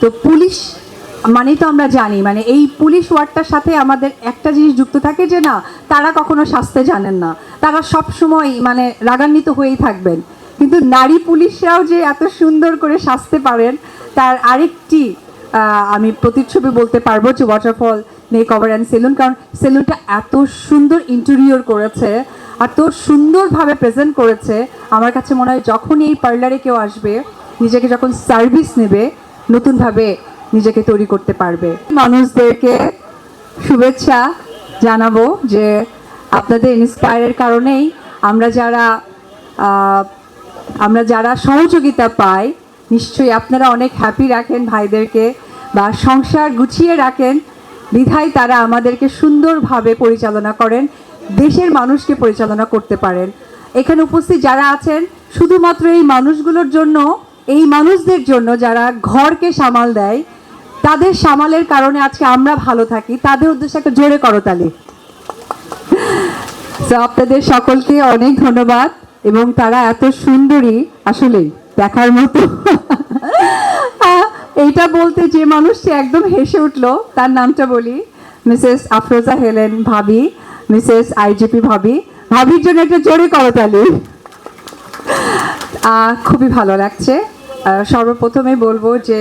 তো পুলিশ মানে তো আমরা জানি মানে এই পুলিশ ওয়ার্ডটার সাথে আমাদের একটা জিনিস যুক্ত থাকে যে না, তারা কখনো শাস্তে জানেন না। তারা সব সময় মানে রাগান্বিত হয়েই থাকবেন। কিন্তু নারী পুলিশরাও যে এত সুন্দর করে সাজতে পারেন, তার আরেকটি আমি প্রতিচ্ছবি বলতে পারব যে waterfall make over and salon কারণ সেলুনটা এত সুন্দর ইন্টেরিয়র করেছে এত সুন্দরভাবে প্রেজেন্ট করেছে। আমার কাছে মনে হয় যখনই এই পার্লারে কেউ আসবে, নিজেকে যখন সার্ভিস নেবে নতুনভাবে নিজেকে তৈরি করতে পারবে। মানুষদেরকে শুভেচ্ছা জানাব যে আপনাদের ইন্সপায়ারের কারণেই আমরা যারা আমরা যারা সহযোগিতা পাই, নিশ্চয়ই আপনারা অনেক হ্যাপি রাখেন ভাইদেরকে বা সংসার গুছিয়ে রাখেন। বিধায় তারা আমাদেরকে সুন্দরভাবে পরিচালনা করেন, দেশের মানুষকে পরিচালনা করতে পারেন। এখানে উপস্থিত যারা আছেন, শুধুমাত্র এই মানুষগুলোর জন্য এই মানুষদের জন্য যারা ঘরকে সামাল দেয়, তাদের সামালের কারণে আজকে আমরা ভালো থাকি। তাদের উদ্দেশ্যে একটা জোরে করতালি আপনাদের সকলকে অনেক ধন্যবাদ এবং তারা এত সুন্দরী আসলেই দেখার মতো। এইটা বলতে যে মানুষটি একদম হেসে উঠল, তার নামটা বলি। মিসেস আফরোজা হেলেন ভাবি, মিসেস আইজিপি ভাবি। ভাবির জন্য একটা জোরে করতালি খুবই ভালো লাগছে। সর্বপ্রথমে বলব যে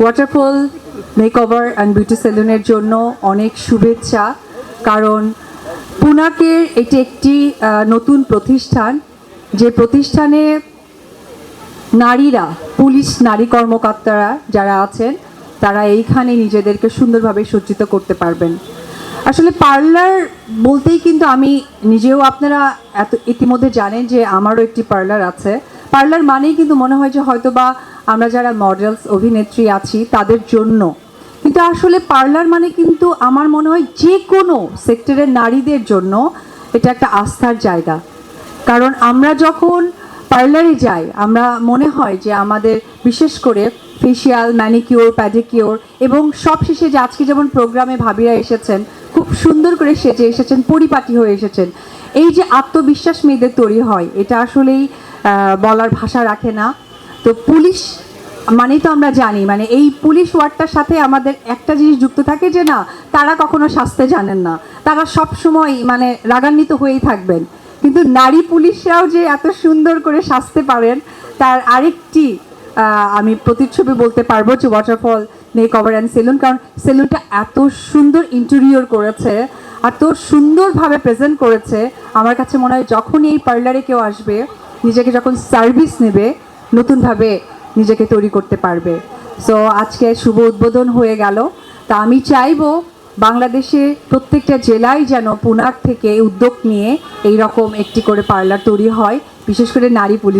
ওয়াটারফল মেকওভার অ্যান্ড বিউটি সেলুনের জন্য অনেক শুভেচ্ছা, কারণ পুনাকের এটি একটি নতুন প্রতিষ্ঠান। যে প্রতিষ্ঠানে নারীরা, পুলিশ নারী কর্মকর্তারা যারা আছেন, তারা এইখানে নিজেদেরকে সুন্দরভাবে সজ্জিত করতে পারবেন। আসলে পার্লার বলতেই কিন্তু আমি নিজেও আপনারা এত, ইতিমধ্যে জানেন যে আমারও একটি পার্লার আছে। পার্লার মানেই কিন্তু মনে হয় যে হয়তো বা আমরা যারা মডেলস অভিনেত্রী আছি, তাদের জন্য। কিন্তু আসলে পার্লার মানে কিন্তু আমার মনে হয় যে কোনো সেক্টরের নারীদের জন্য এটা একটা আস্থার জায়গা। কারণ আমরা যখন পার্লারে যাই, আমরা মনে হয় যে আমাদের বিশেষ করে ফেসিয়াল ম্যানিকিওর প্যাডিকিওর এবং সব শেষে যে আজকে যেমন প্রোগ্রামে ভাবিরা এসেছেন, খুব সুন্দর করে সেজে এসেছেন, পরিপাটি হয়ে এসেছেন। এই যে আত্মবিশ্বাস মেয়েদের তৈরি হয়, এটা আসলেই বলার ভাষা রাখে না। তো পুলিশ মানে তো আমরা জানি মানে এই পুলিশ ওয়ার্ডটার সাথে আমাদের একটা জিনিস যুক্ত থাকে যে না, তারা কখনো শাস্তে জানেন না। তারা সব সময় মানে রাগান্বিত হয়েই থাকবেন। কিন্তু নারী পুলিশরাও যে এত সুন্দর করে সাজতে পারেন, তার আরেকটি আমি প্রতিচ্ছবি বলতে পারব যে waterfall make over and salon কারণ সেলুনটা এত সুন্দর ইন্টেরিয়র করেছে এত সুন্দরভাবে প্রেজেন্ট করেছে। আমার কাছে মনে হয় যখনই এই পার্লারে কেউ আসবে নিজেকে যখন সার্ভিস নেবে, নতুনভাবে নিজেকে তৈরি করতে পারবে। সো আজকে শুভ উদ্বোধন হয়ে গেল। তা আমি চাইব বাংলাদেশে প্রত্যেকটা জেলায় যেন পুনার থেকে উদ্যোগ নিয়ে এই রকম একটি করে পার্লার তৈরি হয়, বিশেষ করে নারী পুলিশ